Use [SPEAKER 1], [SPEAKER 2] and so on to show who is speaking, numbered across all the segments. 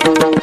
[SPEAKER 1] Thank
[SPEAKER 2] you.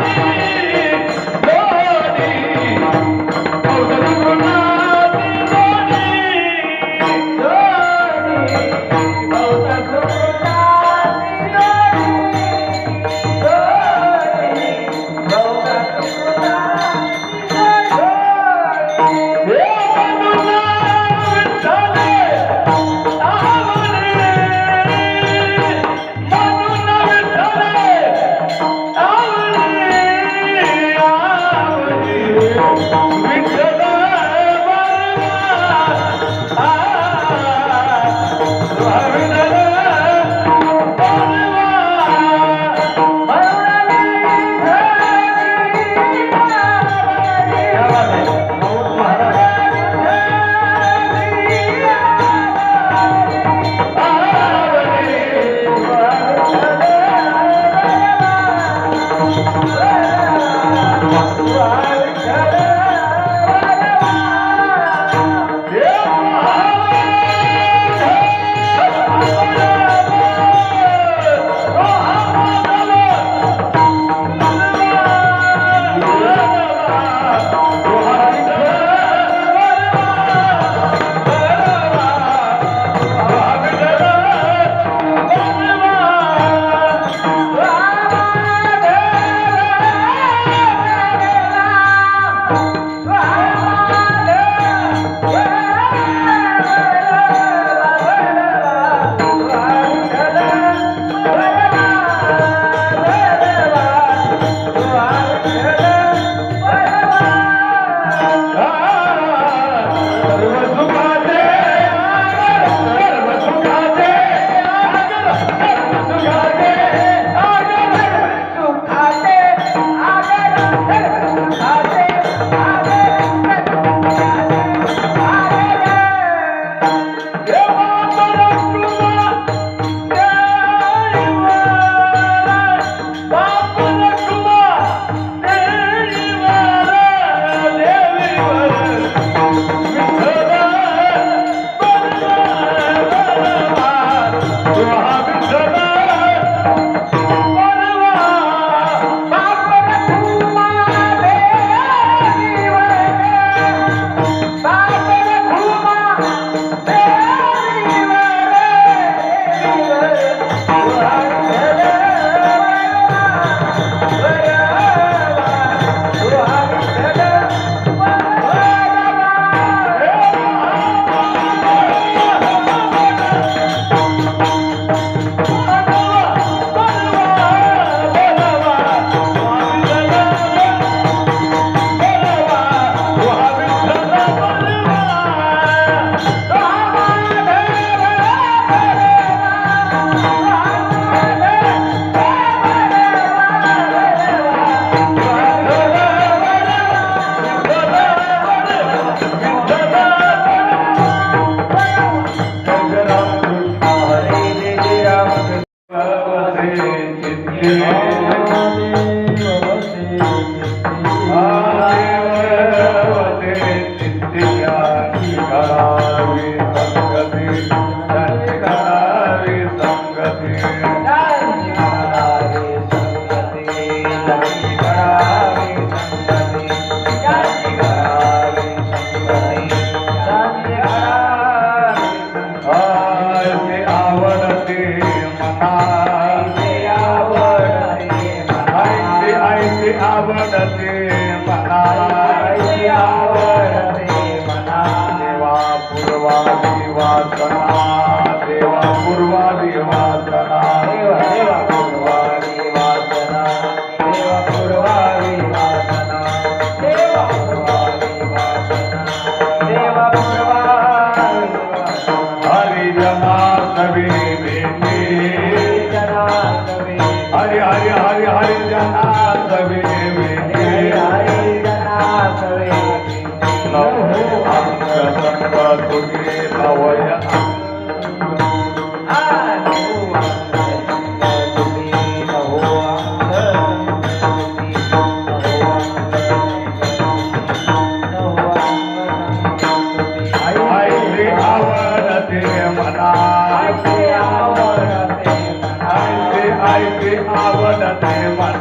[SPEAKER 2] Amen. वासना देवा पूर्वादी वासना हरि जना सभी बेटे हरि हरि हरि हरि जना सभी 打人把